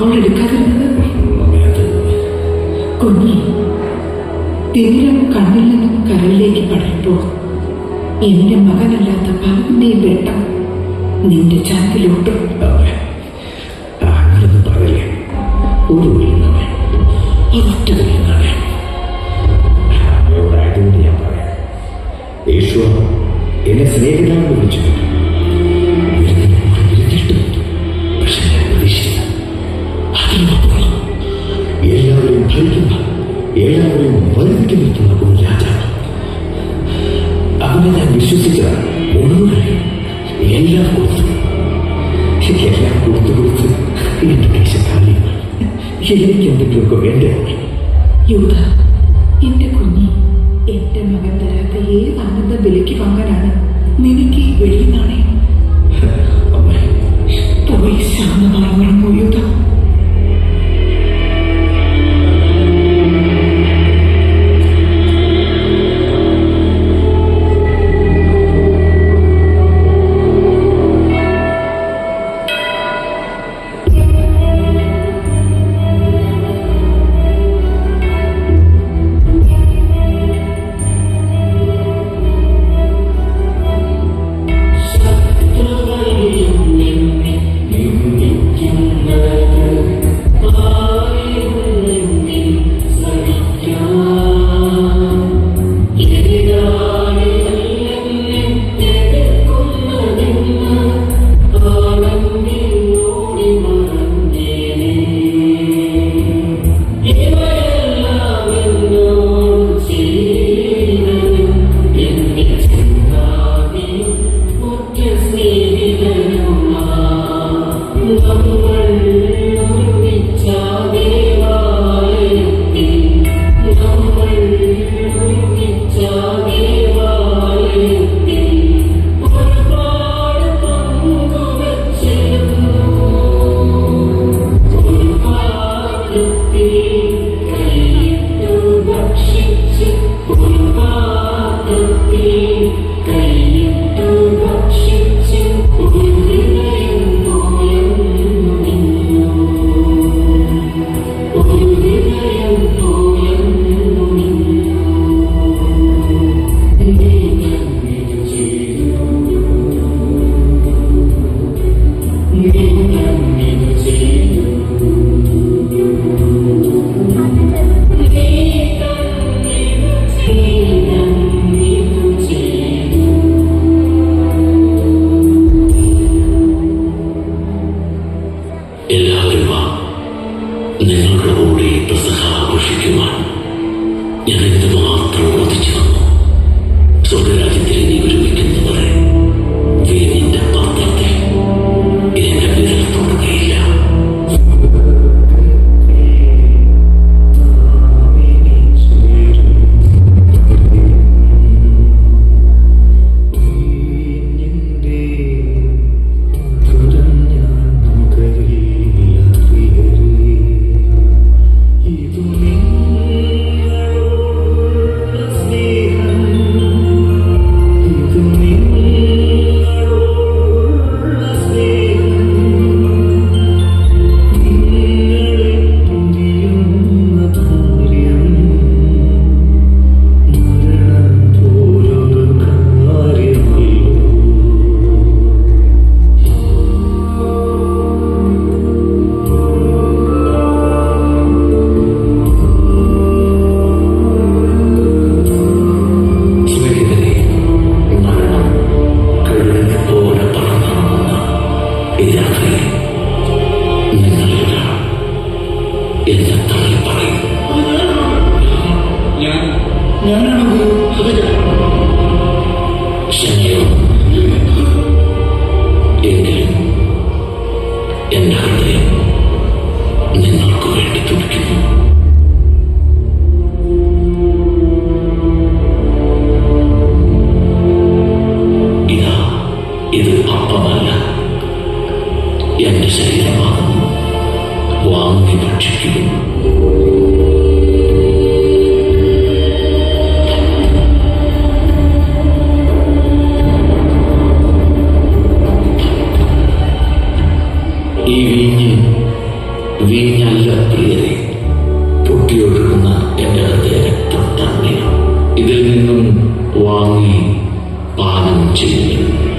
അപ്പോൾ എടുക്കാതിരുന്നത് കുഞ്ഞി തിമിരം കണ്ണിൽ നിന്നും കരളിലേക്ക് പടരുമ്പോൾ? എന്റെ മകനല്ലാത്ത പലതിന്റെയും വെട്ടം. നിന്റെ ചാക്കിലോട്ടും ഒരു എല്ലാവരെയും വരുതിക്ക് നിർത്തുന്ന ഒരു രാജാവ്. അവനെ ഞാൻ വിശ്വസിച്ച മുഴുവൻ എല്ലാം കൊടുത്തു എല്ലാം കൊടുത്തു കൊടുത്ത് എന്റെ ദേശ കാലിയാണ് എനിക്ക് എന്തെങ്കിലുമൊക്കെ വേണ്ടേ? യൂത എന്റെ കുഞ്ഞി എന്റെ മകൻ തരാത്ത ഏത് ആനന്ദ വിലയ്ക്ക് വാങ്ങാനാണ്? നിനക്ക് വെളിയിൽ വെള്ളി إلا هو ശനിയോ എങ്കിലും കണ്ണീരാക്കിയതേ പൊട്ടിയൊഴുകുന്ന എന്റെ രക്തം തണ്ണീർ ഇതിൽ നിന്നും വാങ്ങി പാനം ചെയ്യുന്നു.